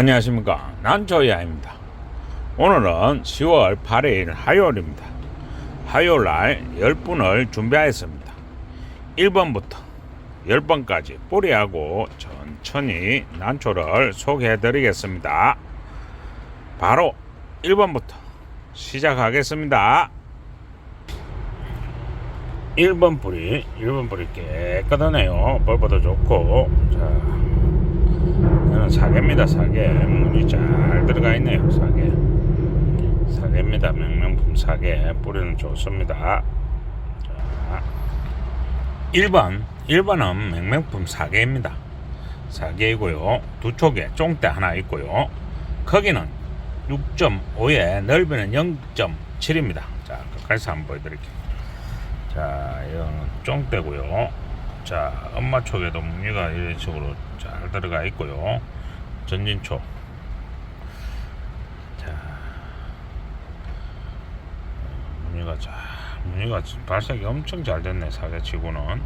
안녕하십니까. 난조야입니다. 오늘은 10월 8일 화요일입니다. 화요일날 10분을 준비하였습니다. 1번부터 10번까지 뿌리하고 천천히 난초를 소개해 드리겠습니다. 바로 1번부터 시작하겠습니다. 1번 뿌리 1번 뿌리 깨끗하네요. 벌보도 좋고. 자 사계입니다 사계. 문이 잘 들어가 있네요 사계. 사계입니다 명명품 사계. 뿌리는 좋습니다. 자 1번 1번은 명명품 사계입니다. 사계이고요. 두 쪽에 쫑대 하나 있고요. 크기는 6.5에 넓이는 0.7입니다. 자 가까이서 한번 보여드릴게요. 자 이거는 쫑대고요. 자 엄마 촉에도 무늬가 이런 식으로 잘 들어가 있고요 전진촉 자 무늬가 잘 무늬가 발색이 엄청 잘 됐네 사계치고는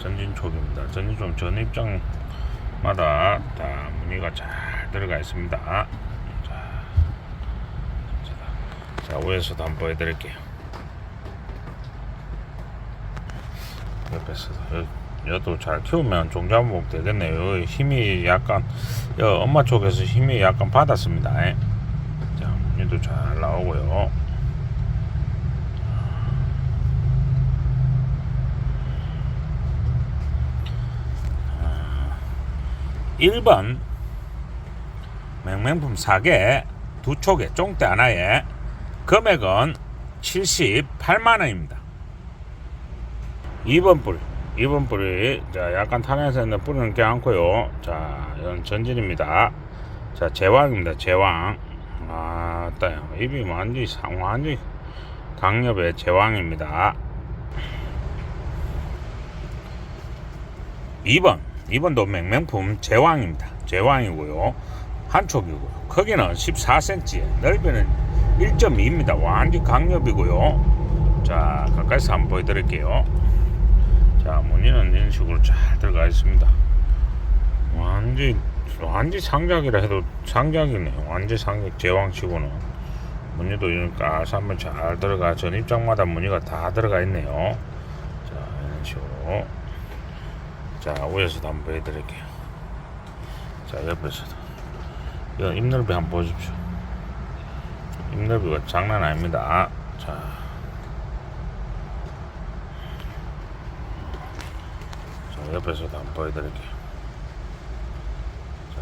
전진촉입니다 전진촉 전 입장마다 다 무늬가 잘 들어가 있습니다 자, 자 위에서도 한번 보여드릴게요 옆에서도 여- 여도 잘 키우면 종자목 되겠네요. 힘이 약간 여 엄마 쪽에서 힘이 약간 받았습니다. 예. 자 무늬도 잘 나오고요. 1번 맹맹품 4개 두 촉에 쫑대 하나에 금액은 78만원입니다 2번 뿌리 2번 뿌리 자 약간 탄해서 있는 뿌리는 껴안고요. 자 이건 전진입니다. 자 제왕입니다 제왕. 아따 입이 완전히 상 완전히 강력의 제왕입니다. 2번 2번도 맹명품 제왕입니다. 제왕이고요. 한촉이고요. 크기는 14cm 넓이는 1.2입니다. 완전 강력이고요. 자 가까이서 한번 보여드릴게요 자 무늬는 이런 식으로 잘 들어가 있습니다. 완전 완전 상작이라 해도 상작이네요 완전 상작 제왕치고는. 무늬도 이런 까삼면 잘 들어가 전 입장마다 무늬가 다 들어가 있네요. 자 이런 식으로. 자 위에서도 한번 보여드릴게요. 자 옆에서도. 이건 입넓이 한번 보십시오. 입넓이가 장난 아닙니다. 자 자, 옆에서도 한번 보여드릴게요. 자.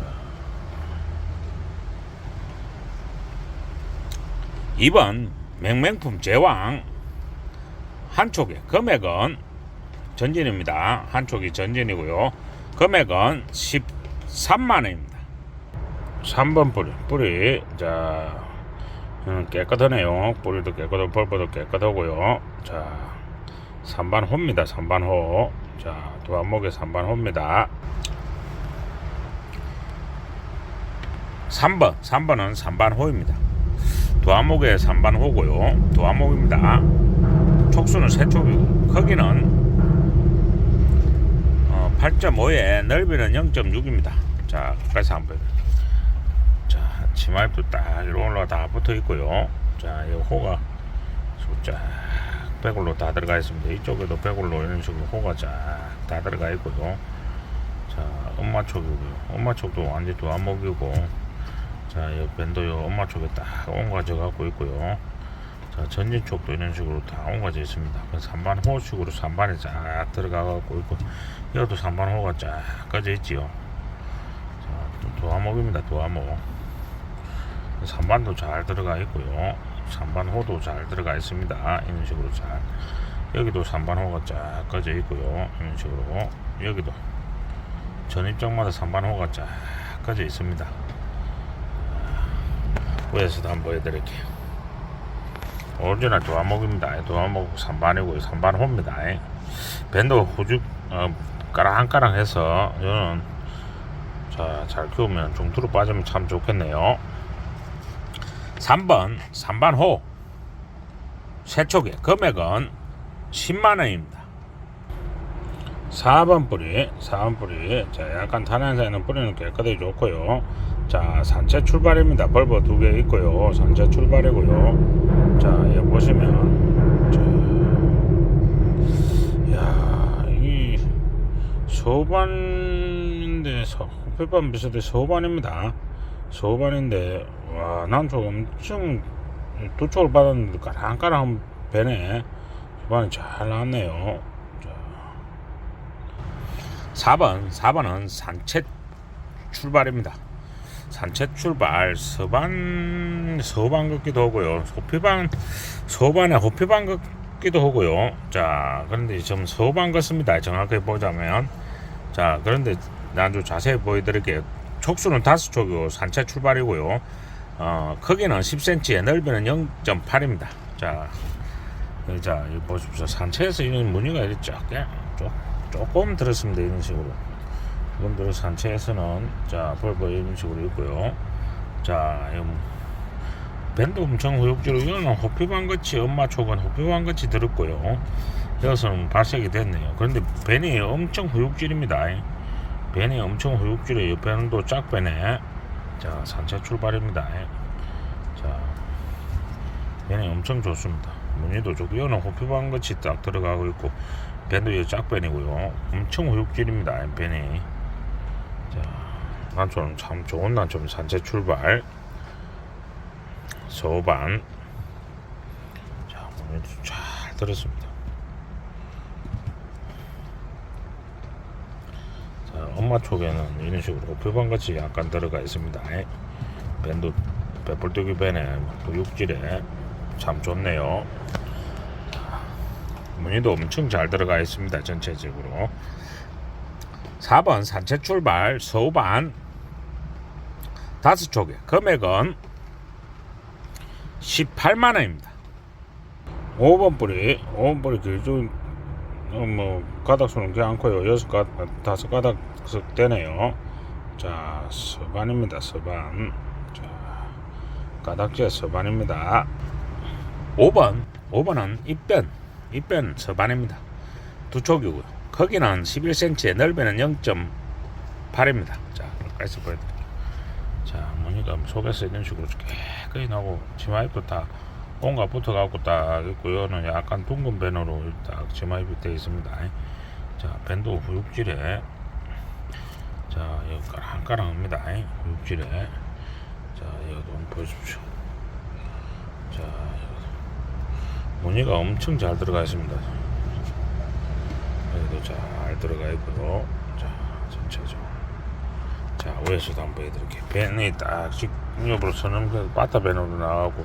2번 맹맹품 제왕 한쪽에 금액은 전진입니다. 한쪽이 전진이고요. 금액은 13만원입니다. 3번 뿌리 뿌리 자 음, 깨끗하네요. 뿌리도 깨끗하고 벌보도 깨끗하고요. 자 3반 호입니다. 3반 호. 자, 도안목의 3반 호입니다. 3번, 3번은 3반 호입니다. 도안목의 3반 호고요. 도안목입니다. 촉수는 세 촉이고 크기는 어, 8.5에 넓이는 0.6입니다. 자, 가까이서 한번. 자, 치마입도 딱 올라가 다 붙어 있고요. 자, 이 호가 쫙 백울로 다 들어가 있습니다. 이쪽에도 백울로 이런 식으로 호가 쫙 다 들어가 있고요. 자, 엄마 촉이고요. 엄마 촉도 완전 도안목이고, 자, 이 밴도 요 엄마 촉에 딱 옮겨져 갖고 있고요. 자, 전진 촉도 이런 식으로 다 옮겨져 있습니다. 그 3반 호식으로 3반에 쫙 들어가 갖고 있고, 이것도 3반 호가 쫙 꺼져 있지요. 자, 도안목입니다. 도안목. 3반도 잘 들어가 있고요. 3반 호도 잘 들어가 있습니다. 이런 식으로 잘. 여기도 3반 호가 쫙 꺼져 있고요. 이런 식으로. 여기도 전입장마다 3반 호가 쫙 꺼져 있습니다. 위에서도 한번 보여드릴게요. 오리지널 도화목입니다. 도화목 3반이고요. 3반 호입니다. 밴드 후죽 어, 까랑까랑 해서 이거는 자, 잘 키우면 중투로 빠지면 참 좋겠네요. 3번 3반 호 세촉의 금액은 10만 원입니다. 4번 뿌리, 4번 뿌리. 자, 약간 탄환사 있는 뿌리는 깨끗하게 좋고요. 자, 산채 출발입니다. 벌버 두 개 있고요. 산채 출발이고요. 자, 여기 보시면, 소반인데 서, 호피반 비슷해 소반입니다. 소반인데, 와, 난좀 엄청 두 쪽을 받았는데 까랑까랑 배네. 소반이 잘 나왔네요. 자. 4번, 4번은 산채 출발입니다. 산채 출발, 서반, 서반 걷기도 하고요. 호피반, 서반에 호피반 걷기도 하고요. 자, 그런데 좀 서반 걷습니다. 정확하게 보자면. 자, 그런데 난좀 자세히 보여드릴게요. 촉수는 다섯 촉이고 산채 출발이고요. 어, 크기는 10cm, 넓이는 0.8입니다. 자, 네, 자, 이 보십시오. 산채에서 이런 무늬가 이렇게 조금 들었습니다. 이런 식으로. 이분들 산채에서는 자, 벌버 이런 식으로 있고요. 자, 이 밴드 엄청 후육지로 이거는 호피반 같이 엄마 촉은 호피반 같이 들었고요. 여기서는 발색이 됐네요. 그런데 밴이 엄청 후육질입니다. 밴이 엄청 후육질이에요. 밴도 짝밴에 자, 산채 출발입니다. 자, 밴이 엄청 좋습니다. 무늬도 좋고 이거는 호피반 같이 딱 들어가고 있고 밴도 이 짝밴이고요. 엄청 후육질입니다. 밴이 자, 난좀 참 좋은 난 좀 산채 출발 소반 자, 무늬도 잘 들었습니다. 자, 엄마 쪽에는 이런 식으로 호피반 같이 약간 들어가 있습니다. 밴도 빼불뜨기 밴에 또 육질에 참 좋네요. 무늬도 엄청 잘 들어가 있습니다. 전체적으로. 4번 산채 출발 서반 다섯 쪽에 금액은 18만 원입니다. 5번 뿌리, 5번 뿌리 길쭉 어, 뭐 가닥 수는 꽤 않고요. 여섯 가 다섯 가닥 석 되네요. 자 서반입니다. 서반. 자 가닥제 서반입니다. 5번 5번은 입변 입변 서반입니다. 두 쪽이고요. 크기는 11cm, 넓이는 0.8입니다. 자 가까이서 보여드릴게요. 자 무늬가 속에서 이런 식으로 깨끗이 나고 치마입도 다 온갖 붙어갖고 딱 있고요. 는 약간 둥근 밴으로 딱 치마입이 되어 있습니다. 자 밴도 후육질에 까랑까랑합니다. 후육질에 자 한번 보십시오. 자 무늬가 엄청 잘 들어가 있습니다. 여기도 잘 들어가 있고요. 자 전체적으로 자 위에서도 한번 보여드릴게요. 밴이 딱 직접으로 서는 그 바타 밴으로 나가고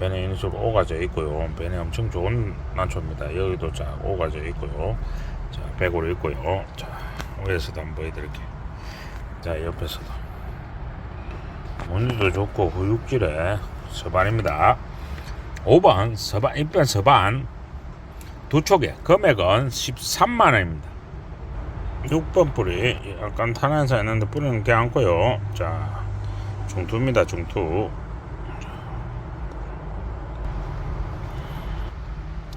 이런 식으로 오가져 있고요. 밴이 엄청 좋은 난초입니다. 여기도 자 오가져 있고요. 자 백으로 있고요. 자 위에서도 한번 보여드릴게요. 자 옆에서도 무늬도 좋고 후육질에 서반입니다. 5번 서반 입변 서반 두 촉에 금액은 13만 원입니다. 6번 뿌리 약간 탄환사 있는데 뿌리는 게 않고요. 자 중투입니다. 중투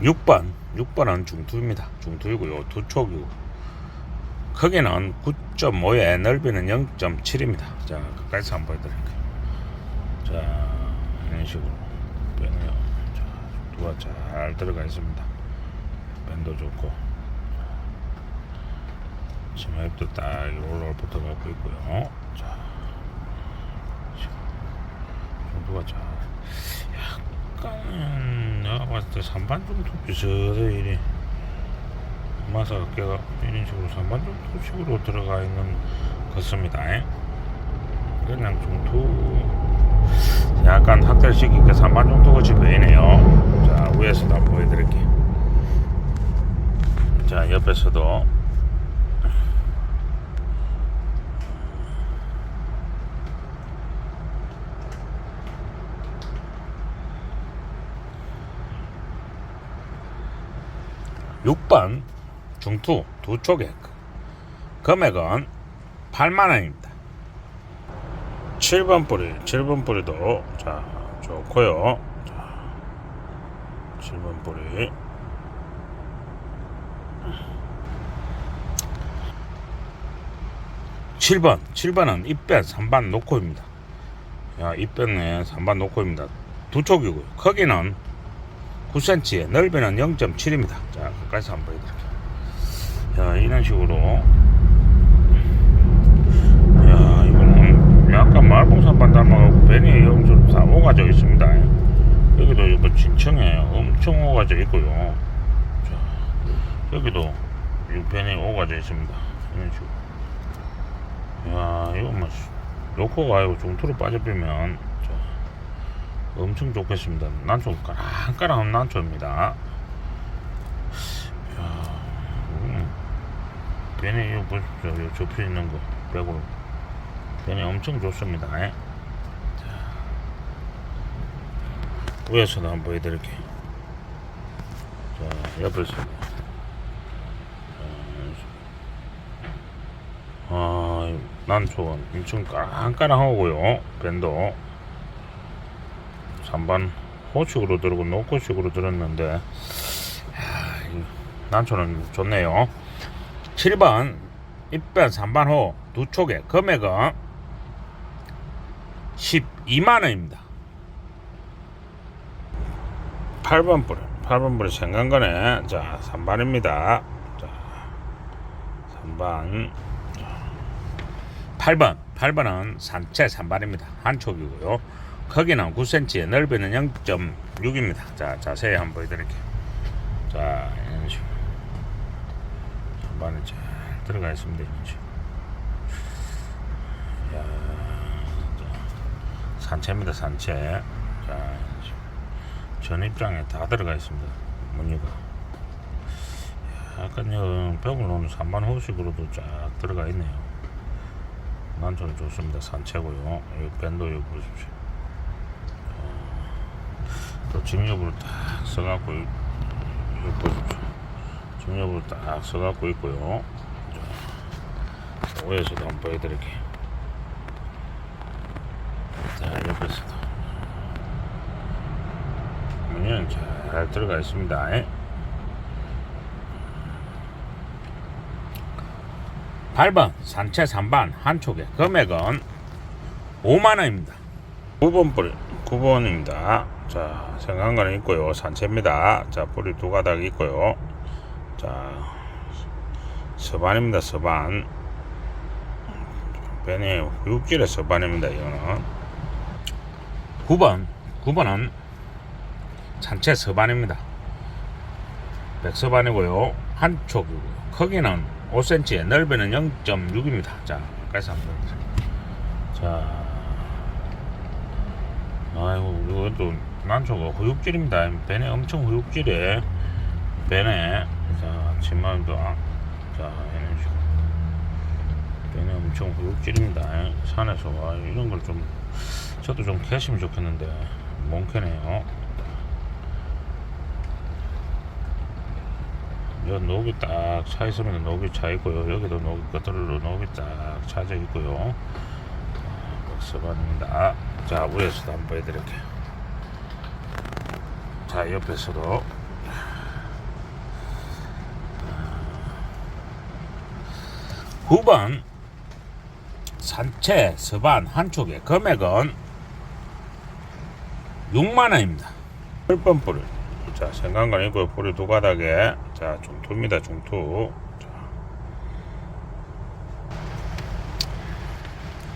6번 6번은 중투입니다. 중투이고요. 두 촉이고 크기는 9.5에 넓이는 0.7입니다. 자 가까이서 한번 보여드릴게요. 자 이런 식으로 밴이요. 자 두가 잘 들어가 있습니다. 밴도 좋고 치마입도 딱 올라올 붙어갖고 있고요. 자 정도가 잘 약간 내가 봤을 때 산반 정도 비슷해 이 리 마사 어깨가 이런 식으로 식으로 들어가 있는 것입니다. 그냥 중투 약간 확대시키니까 산반 정도 같이 보이네요. 자 위에서도 한번 보여드릴게요. 자 옆에서도 육번 중투 두 쪽에 금액은 8만 원입니다. 7번 뿌리 7번 뿌리도 자 좋고요. 자 7번 뿌리. 7번 7번은 입변 3반 노코입니다. 야 입변에 3반 노코입니다. 두 촉이고요. 크기는 9cm 넓이는 0.7입니다. 자 가까이서 한번 보여드릴게요 자 이런 식으로. 야 이거는 약간 마을봉산반 닮아가고 베니에 엄청 다 오가져 있습니다. 여기도 이거 진청에 엄청 오가져 있고요. 자 여기도 이 베니에 오가져 있습니다. 이런 식으로. 야 이거 뭐 로코가 아니고 중투로 빠져버리면 자, 엄청 좋겠습니다. 난초 까랑까랑한 난초입니다. 야 음, 베니 이거 보십시오 여기 접혀 있는 거 빼고 베니 엄청 좋습니다 예. 자, 위에서도 한번 보여드릴게요 자 옆에서 아, 난초원 엄청 까랑까랑하고요. 밴도 3반 호식으로 들고 노코식으로 들었는데 야, 이 난초는 좋네요. 7번 입변 3반 호 두 촉에 금액은 12만 원입니다. 8번 불 8번 불이 생강거네. 자, 3반입니다. 자, 3반 8번 8번은 산채 3반입니다 한 촉이고요 크기는 9cm 넓이는 0.6입니다 자 자세히 한번 보여드릴게요 자 3반이 잘 들어가 이런 식으로 야, 자, 산채입니다 산채 자 전입장에 다 들어가 있습니다 무늬가 약간 벽을 놓는 3반 호식으로도 쫙 들어가 있네요 난초는 좋습니다. 산채고요. 이 밴도 여기 보십시오. 어, 또 직력으로 딱 써갖고 이- 여기 보십시오. 직력으로 딱 써갖고 있고요. 자, 위에서도 한번 보여드릴게요. 자, 옆에서도. 문은 잘 들어가 있습니다. 예. 8번 산채 3반 한촉에 금액은 5만원입니다 9번 뿌리 9번입니다 자 생강간은 있고요 산채입니다 자 뿌리 두 가닥 있고요 자 서반입니다 서반 베네 육질의 서반입니다 이거는 9번 9번은 산채 서반입니다 백서반이고요 한촉이고요 크기는 5cm, 넓이는 0.6입니다. 자, 가까이서 한번 보세요. 자, 아이고, 이것도 난초가 후육질입니다. 배네 엄청 후육질에, 배네, 자, 치마도, 아, 자, 이런 식으로. 배네 엄청 후육질입니다. 산에서, 와, 이런 걸 좀, 저도 좀 캐시면 좋겠는데, 못 캐네요. 여 녹이 딱 차 있으면 녹이 차 있고요. 여기도 녹이 끝으로 녹이 딱 차져 있고요. 박스반입니다. 자, 위에서도 한번 보여드릴게요. 자, 옆에서도. 후번 산채 서반 한쪽에 금액은 6만원입니다. 1번 불. 자, 생강간 있고요. 뿌리 두 가닥에. 자, 중투입니다. 중투. 자.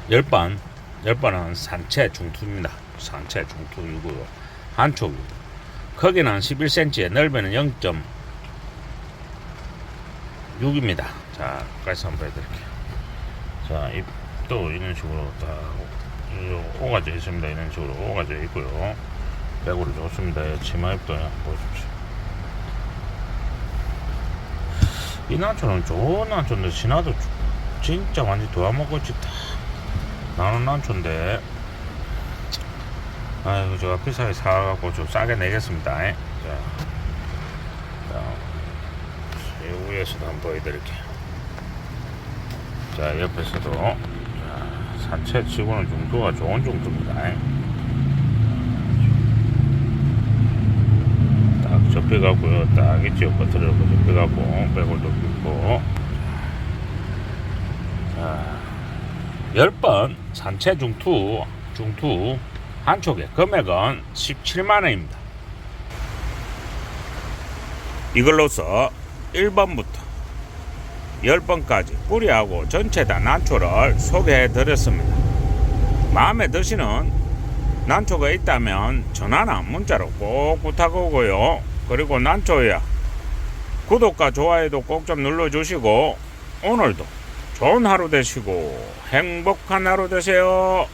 10번. 10번은 산채 중투입니다. 산채 중투이고요. 한쪽이고. 크기는 11cm에 넓이는 0.6입니다. 자, 가까이서 한번 해드릴게요. 자, 잎도 이런 식으로 딱 오가져 있습니다. 이런 식으로 오가져 있고요. 배구를 좋습니다. 예, 치마 입도 보십시오. 이 난초는 좋은 난초인데 신화도 진짜 완전 다 나는 난초인데 아이고 제가 비싸게 사갖고 좀 싸게 내겠습니다. 예. 자, 자, 이 위에서도 한번 보여드릴게요. 자 옆에서도 자, 산채 치고는 중도가 좋은 중도입니다. 예. 딱 접혀갖고요. 딱 있죠. 겉으로 접혀갖고, 빼골도 있고. 자, 10번 산채 중투 중투 한 촉에 금액은 17만 원입니다. 이걸로서 1번부터 10번까지 뿌리하고 전체 다 난초를 소개해 드렸습니다. 마음에 드시는 난초가 있다면 전화나 문자로 꼭 부탁하고요. 그리고 난초야 구독과 좋아요도 꼭 좀 눌러주시고 오늘도 좋은 하루 되시고 행복한 하루 되세요.